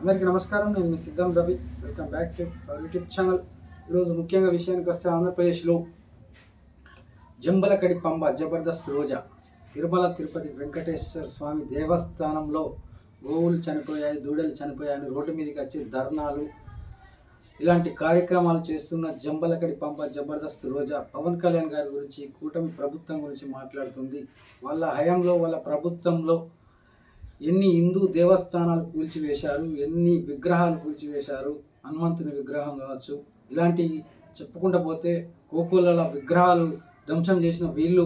అందరికీ నమస్కారం. నేను మీ Siddham Ravi. Welcome back to YouTube channel. ఈరోజు ముఖ్యంగా విషయానికి వస్తే ఆంధ్రప్రదేశ్లో జంబలకడి పంబ జబర్దస్త్ రోజా తిరుమల తిరుపతి వెంకటేశ్వర స్వామి దేవస్థానంలో గోవులు చనిపోయాయి దూడలు చనిపోయాయని రోడ్డు మీదకి వచ్చి ధర్నాలు ఇలాంటి కార్యక్రమాలు చేస్తున్న జంబలకడి పంప జబర్దస్త్ రోజా పవన్ కళ్యాణ్ గారి గురించి కూటమి ప్రభుత్వం గురించి మాట్లాడుతుంది. వాళ్ళ హయాంలో వాళ్ళ ప్రభుత్వంలో ఎన్ని హిందూ దేవస్థానాలు కూల్చివేశారు ఎన్ని విగ్రహాలు కూల్చివేశారు హనుమంతుని విగ్రహం కావచ్చు ఇలాంటి చెప్పుకుంటూ పోతే కోకోల విగ్రహాలు ధ్వంసం చేసిన వీళ్ళు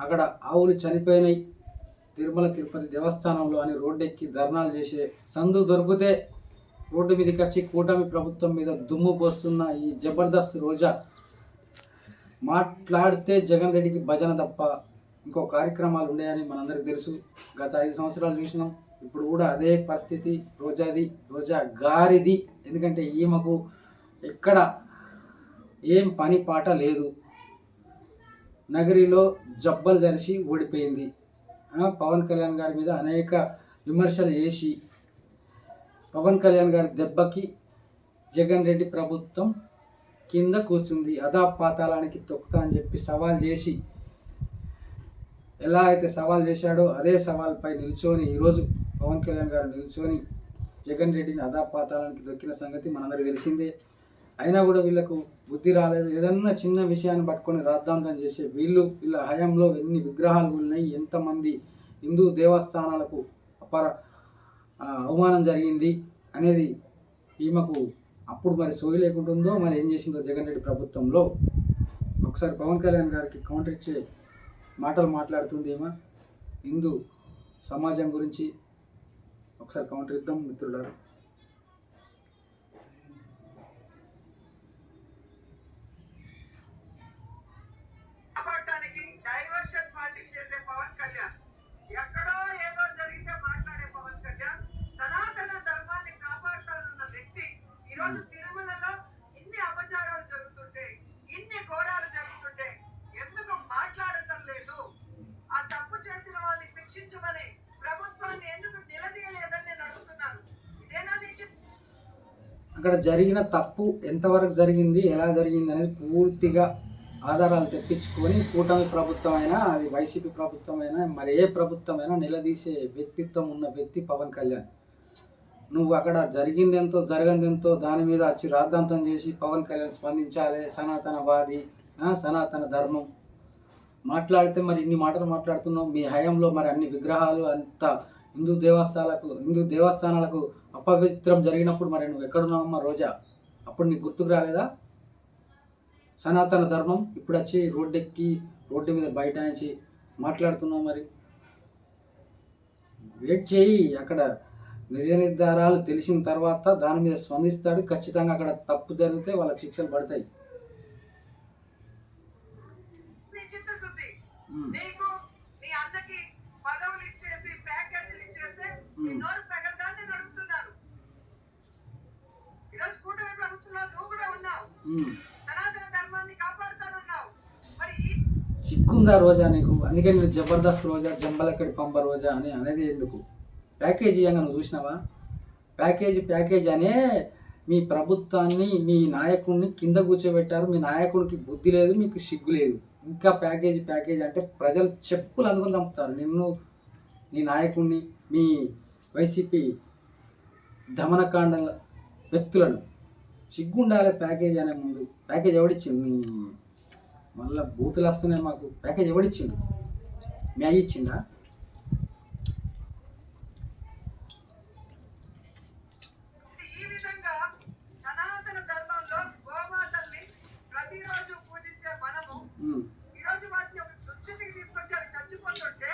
అక్కడ ఆవులు చనిపోయినాయి. తిరుమల తిరుపతి దేవస్థానంలో అని రోడ్డెక్కి ధర్నాలు చేసే సందు దొరికితే రోడ్డు మీదకి వచ్చి కూటమి ప్రభుత్వం మీద దుమ్ము పోస్తున్న ఈ జబర్దస్త్ రోజా. మాట్లాడితే జగన్ రెడ్డికి భజన తప్ప ఇంకో కార్యక్రమాలు ఉన్నాయని మనందరికీ తెలుసు. గత ఐదు సంవత్సరాలు చూసినాం. ఇప్పుడు కూడా అదే పరిస్థితి. రోజాది రోజా గారిది. ఎందుకంటే ఈమెకు ఎక్కడ ఏం పని పాట లేదు. నగరిలో జబ్బలు జరిసి ఓడిపోయింది పవన్ కళ్యాణ్ గారి మీద అనేక విమర్శలు చేసి పవన్ కళ్యాణ్ గారి దెబ్బకి జగన్ రెడ్డి ప్రభుత్వం కింద కూర్చుంది. అదా పాతాళానికి తొక్కుతా అని చెప్పి సవాల్ చేసి ఎలా అయితే సవాల్ చేశాడో అదే సవాల్పై నిల్చొని ఈరోజు పవన్ కళ్యాణ్ గారు నిల్చొని జగన్ రెడ్డిని అదా దొక్కిన సంగతి మనందరికీ తెలిసిందే. అయినా కూడా వీళ్ళకు బుద్ధి రాలేదు. ఏదన్నా చిన్న విషయాన్ని పట్టుకొని రాద్ధాంతం చేసే వీళ్ళు వీళ్ళ హయాంలో ఎన్ని విగ్రహాలు ఉన్నాయి ఎంతమంది హిందూ దేవస్థానాలకు అపర అవమానం జరిగింది అనేది ఈమెకు అప్పుడు మరి సోయి లేకుంటుందో మరి ఏం చేసిందో జగన్ రెడ్డి ప్రభుత్వంలో. ఒకసారి పవన్ కళ్యాణ్ గారికి కౌంటర్ ఇచ్చే మాటలు మాట్లాడుతుంది ఏమో? హిందూ సమాజం గురించి ఒకసారి కౌంటర్ ఇద్దాం మిత్రులారా కాపాడటానికి డైవర్షన్ పాలిటిక్స్ చేసే పవన్ కళ్యాణ్ ఎక్కడో ఏదో జరిగితే మాట్లాడే పవన్ కళ్యాణ్ సనాతన ధర్మాన్ని కాపాడుతానన్న వ్యక్తి ఈ రోజు తిరుమలలో ఇన్ని అపచారాలు జరుగుతుంటే ఇన్ని ఘోరాలు జరుగుతుంటే ఎందుకు మాట్లాడటం లేదు ఆ తప్పు చేసిన వాళ్ళని శిక్షించమని ప్రభుత్వాన్ని ఎందుకు నిలదీయలేదని నేను అడుగుతున్నాను ఇదేనా నీ చెప్పు అక్కడ జరిగిన తప్పు ఎంతవరకు జరిగింది ఎలా జరిగింది అనేది పూర్తిగా ఆధారాలు తెప్పించుకొని కూటమి ప్రభుత్వం అయినా అది వైసీపీ ప్రభుత్వం అయినా మరి ఏ ప్రభుత్వం అయినా నిలదీసే వ్యక్తిత్వం ఉన్న వ్యక్తి పవన్ కళ్యాణ్. నువ్వు అక్కడ జరిగింది ఎంతో జరగంది ఎంతో దాని మీద వచ్చి రాద్ధాంతం చేసి పవన్ కళ్యాణ్ స్పందించాలి సనాతనవాది సనాతన ధర్మం. మాట్లాడితే మరి ఇన్ని మాటలు మాట్లాడుతున్నావు మీ హయంలో మరి అన్ని విగ్రహాలు అంత హిందూ దేవస్థానాలకు హిందూ దేవస్థానాలకు అపవిత్రం జరిగినప్పుడు మరి నువ్వు ఎక్కడున్నావమ్మా రోజా? అప్పుడు నీకు గుర్తుకు రాలేదా? సనాతన ధర్మం ఇప్పుడు వచ్చి రోడ్డెక్కి రోడ్డు మీద బైఠాయించి మాట్లాడుతున్నావు మరి. వెయిట్ చేయి అక్కడ నిజ నిర్ధారాలు తెలిసిన తర్వాత దాని మీద స్పందిస్తాడు. ఖచ్చితంగా అక్కడ తప్పు జరిగితే వాళ్ళకి శిక్షలు పడతాయి. నీకు నోరు పెగద్దాన్ని నడుస్తున్నారు ఈరోజు కూటమి ప్రభుత్వంలో నువ్వు కూడా ఉన్నావు. ఉమ్. సనాతన ధర్మాన్ని కాపాడుతానన్నావు. మరి ఈ చిక్కుందా రోజా నీకు? అందుకే నేను జబర్దస్త్ రోజా జంబలక్కడి పంప రోజా అని అనేది ఎందుకు? ప్యాకేజీ ఇయ్యంగా నువ్వు చూసినావా? ప్యాకేజీ ప్యాకేజీ అనే మీ ప్రభుత్వాన్ని మీ నాయకుడిని కింద కూర్చోబెట్టారు. మీ నాయకుడికి బుద్ధి లేదు మీకు సిగ్గు లేదు. ఇంకా ప్యాకేజీ ప్యాకేజీ అంటే ప్రజలు చెప్పులు అందుకుని చంపుతారు. నిన్ను నీ నాయకుడిని మీ వైసీపీ దమనకాండ వ్యక్తులను సిగ్గుండాలి ప్యాకేజీ అనే ముందు. ప్యాకేజ్ ఎవడిచ్చిండు? మళ్ళీ బూతులు వస్తున్నాయి మాకు. ప్యాకేజ్ ఎవడిచ్చిండు? మీ ఇచ్చిందా ఈ విధంగా సనాతన ధర్మంలో గోమాతల్ని ప్రతిరోజు పూజించే మనము ఉమ్, ఈ రోజు వాటిని ఒక దుస్థితికి తీసుకొచ్చి అవి చచ్చిపోతుంటే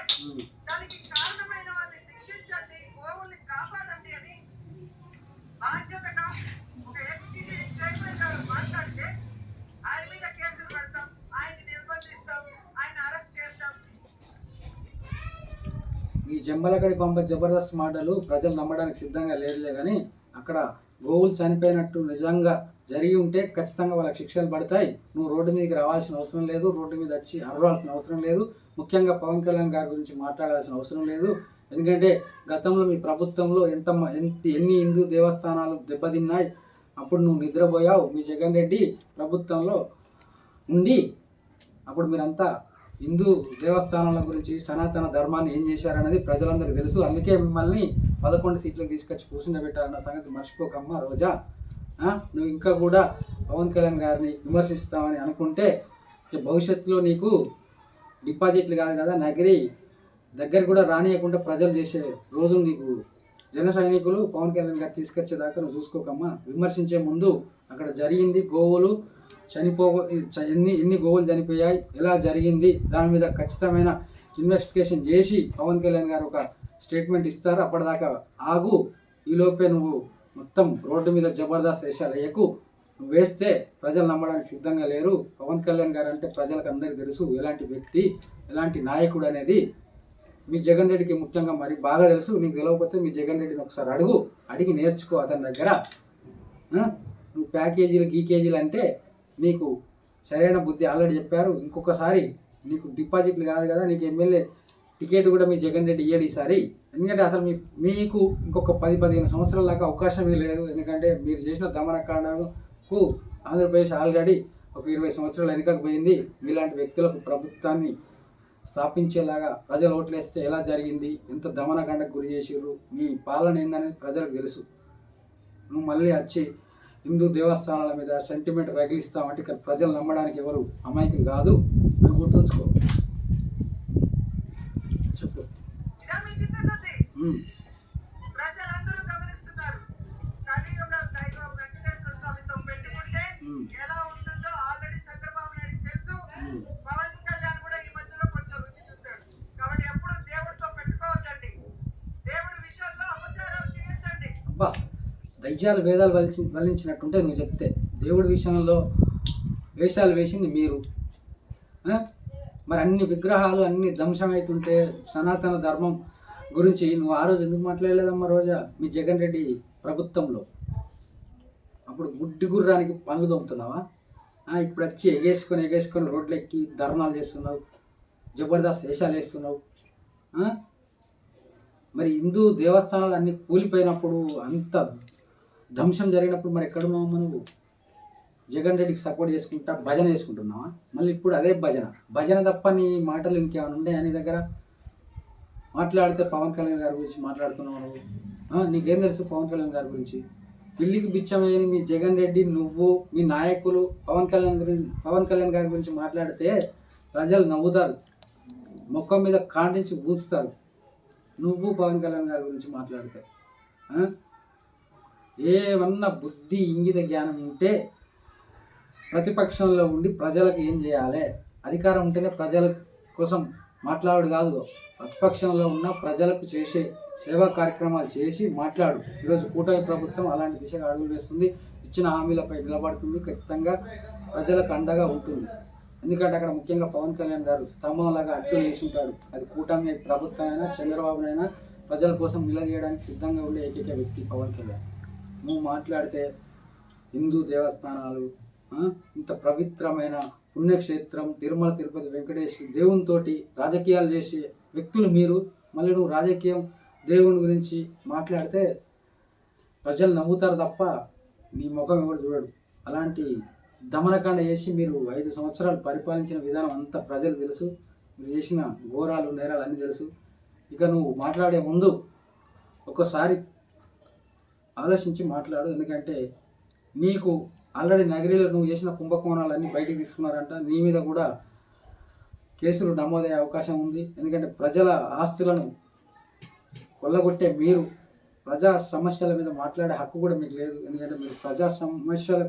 జంబలకడి పంప జబర్దస్త్ మాటలు ప్రజలు నమ్మడానికి సిద్ధంగా లేదులే కానీ అక్కడ గోవులు చనిపోయినట్టు నిజంగా జరిగి ఉంటే ఖచ్చితంగా వాళ్ళకి శిక్షలు పడతాయి. నువ్వు రోడ్డు మీదకి రావాల్సిన అవసరం లేదు రోడ్డు మీద వచ్చి అరవాల్సిన అవసరం లేదు. ముఖ్యంగా పవన్ కళ్యాణ్ గారి గురించి మాట్లాడాల్సిన అవసరం లేదు. ఎందుకంటే గతంలో మీ ప్రభుత్వంలో ఎంత ఎన్ని హిందూ దేవస్థానాలు దెబ్బతిన్నాయి అప్పుడు నువ్వు నిద్రపోయావు. మీ జగన్ రెడ్డి ప్రభుత్వంలో ఉండి అప్పుడు మీరంతా హిందూ దేవస్థానాల గురించి సనాతన ధర్మాన్ని ఏం చేశారనేది ప్రజలందరికీ తెలుసు. అందుకే మిమ్మల్ని పదకొండు సీట్లు తీసుకొచ్చి కూర్చుండబెట్టారన్న సంగతి మర్చిపోకమ్మా రోజా. నువ్వు ఇంకా కూడా పవన్ కళ్యాణ్ గారిని విమర్శిస్తామని అనుకుంటే భవిష్యత్తులో నీకు డిపాజిట్లు కాదు కదా నగరి దగ్గర కూడా రానియకుండా ప్రజలు చేసే రోజు నీకు జన సైనికులు పవన్ కళ్యాణ్ గారు తీసుకొచ్చేదాకా నువ్వు చూసుకోకమ్మా. విమర్శించే ముందు అక్కడ జరిగింది గోవులు చనిపో చ- ఎన్ని ఎన్ని గోవులు చనిపోయాయి ఎలా జరిగింది దాని మీద ఖచ్చితమైన ఇన్వెస్టిగేషన్ చేసి పవన్ కళ్యాణ్ గారు ఒక స్టేట్మెంట్ ఇస్తారు. అప్పటిదాకా ఆగు ఈలోపే నువ్వు మొత్తం రోడ్డు మీద జబర్దస్త్ వేషాలు వేయకు నువ్వు వేస్తే ప్రజలు నమ్మడానికి సిద్ధంగా లేరు. పవన్ కళ్యాణ్ గారు అంటే ప్రజలకు అందరికీ తెలుసు ఎలాంటి వ్యక్తి ఎలాంటి నాయకుడు అనేది. మీ జగన్ రెడ్డికి ముఖ్యంగా మరి బాగా తెలుసు నీకు తెలియకపోతే మీ జగన్ రెడ్డిని ఒకసారి అడుగు అడిగి నేర్చుకో అతని దగ్గర. నువ్వు ప్యాకేజీలు గీకేజీలు అంటే నీకు సరైన బుద్ధి ఆల్రెడీ చెప్పారు. ఇంకొకసారి నీకు డిపాజిట్లు కాదు కదా నీకు ఎమ్మెల్యే టికెట్ కూడా మీ జగన్ రెడ్డి ఇయ్యడు ఈసారి. ఎందుకంటే అసలు మీ మీకు ఇంకొక పది పదిహేను సంవత్సరాల దాకా అవకాశం లేదు. ఎందుకంటే మీరు చేసిన దమనకాండకు ఆంధ్రప్రదేశ్ ఆల్రెడీ ఒక ఇరవై సంవత్సరాలు వెనుకకు పోయింది. మీలాంటి వ్యక్తులకు ప్రభుత్వాన్ని స్థాపించేలాగా ప్రజలు ఓట్లేస్తే ఎలా జరిగింది? ఎంత దమనకాండకు గురి చేసిర్రు? మీ పాలన ఏందనేది ప్రజలకు తెలుసు. నువ్వు మళ్ళీ వచ్చి హిందూ దేవస్థానాల మీద సెంటిమెంట్ రగిలిస్తామంటే ఇక్కడ ప్రజలు నమ్మడానికి ఎవరు అమాయకులు కాదు. అని గుర్తుంచుకో. చెప్పు. ఇదా దయ్యాలు వేదాలు వలిచి వల్లించినట్టుంటే నువ్వు చెప్తే. దేవుడి విషయంలో వేషాలు వేసింది మీరు. మరి అన్ని విగ్రహాలు అన్ని ధ్వంసమవుతుంటే సనాతన ధర్మం గురించి నువ్వు ఆ రోజు ఎందుకు మాట్లాడలేదమ్మా రోజా? మీ జగన్ రెడ్డి ప్రభుత్వంలో. అప్పుడు గుడ్డి గుర్రానికి పనులు తోముతున్నావా ఇప్పుడు వచ్చి ఎగేసుకొని ఎగేసుకొని రోడ్లు ఎక్కి ధర్నాలు చేస్తున్నావు. జబర్దస్త్ వేషాలు వేస్తున్నావు. మరి హిందూ దేవస్థానాలు అన్నీ కూలిపోయినప్పుడు అంత ధ్వంసం జరిగినప్పుడు మరి ఎక్కడున్నావు నువ్వు? జగన్ రెడ్డికి సపోర్ట్ చేసుకుంటా భజన చేసుకుంటున్నావా? మళ్ళీ ఇప్పుడు అదే భజన. భజన తప్ప నీ మాటలు ఇంకేమైనా ఉన్నాయా నీ దగ్గర? మాట్లాడితే పవన్ కళ్యాణ్ గారి గురించి మాట్లాడుతున్నావు నువ్వు. నీకేం తెలుసు పవన్ కళ్యాణ్ గారి గురించి? పిల్లికి బిచ్చమైన మీ జగన్ రెడ్డి నువ్వు మీ నాయకులు పవన్ కళ్యాణ్ గురించి పవన్ కళ్యాణ్ గారి గురించి మాట్లాడితే ప్రజలు నవ్వుతారు. మొక్కం మీద కాండించి ఊంచుతారు నువ్వు పవన్ కళ్యాణ్ గారి గురించి మాట్లాడితే. ఏమన్నా బుద్ధి ఇంగిత జ్ఞానం ఉంటే ప్రతిపక్షంలో ఉండి ప్రజలకు ఏం చేయాలి? అధికారం ఉంటేనే ప్రజల కోసం మాట్లాడు కాదు. ప్రతిపక్షంలో ఉన్న ప్రజలకు చేసే సేవా కార్యక్రమాలు చేసి మాట్లాడు. ఈరోజు కూటమి ప్రభుత్వం అలాంటి దిశగా అడుగులు వేస్తుంది. ఇచ్చిన హామీలపై నిలబడుతుంది. ఖచ్చితంగా ప్రజలకు అండగా ఉంటుంది. ఎందుకంటే అక్కడ ముఖ్యంగా పవన్ కళ్యాణ్ గారు స్తంభంలాగా అడ్డు వేసుంటాడు. అది కూటమి ప్రభుత్వం అయినా చంద్రబాబునైనా ప్రజల కోసం నిలదీయడానికి సిద్ధంగా ఉండే ఏకైక వ్యక్తి పవన్ కళ్యాణ్. నువ్వు మాట్లాడితే హిందూ దేవస్థానాలు ఇంత పవిత్రమైన పుణ్యక్షేత్రం తిరుమల తిరుపతి వెంకటేశ్వర దేవునితోటి రాజకీయాలు చేసే వ్యక్తులు మీరు. మళ్ళీ నువ్వు రాజకీయం దేవుని గురించి మాట్లాడితే ప్రజలు నవ్వుతారు తప్ప నీ ముఖం ఎవరు చూడడు. అలాంటి దమనకాండ చేసి మీరు ఐదు సంవత్సరాలు పరిపాలించిన విధానం అంతా ప్రజలు తెలుసు. మీరు చేసిన ఘోరాలు నేరాలు అన్నీ తెలుసు. ఇక నువ్వు మాట్లాడే ముందు ఒక్కసారి ఆలోచించి మాట్లాడు. ఎందుకంటే నీకు ఆల్రెడీ నగరీలో నువ్వు చేసిన కుంభకోణాలన్నీ బయటికి తీసుకున్నారంట. నీ మీద కూడా కేసులు నమోదయ్యే అవకాశం ఉంది. ఎందుకంటే ప్రజల ఆస్తులను కొల్లగొట్టే మీరు ప్రజా సమస్యల మీద మాట్లాడే హక్కు కూడా మీకు లేదు. ఎందుకంటే మీరు ప్రజా సమస్యల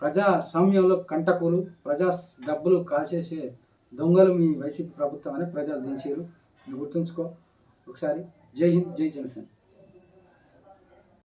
ప్రజా సమయంలో కంటకులు ప్రజా డబ్బులు కాల్చేసే దొంగలు మీ వైసీపీ ప్రభుత్వం అని ప్రజలు దించారు. మీరు గుర్తుంచుకో. ఒకసారి జై హింద్ జై జనసేన.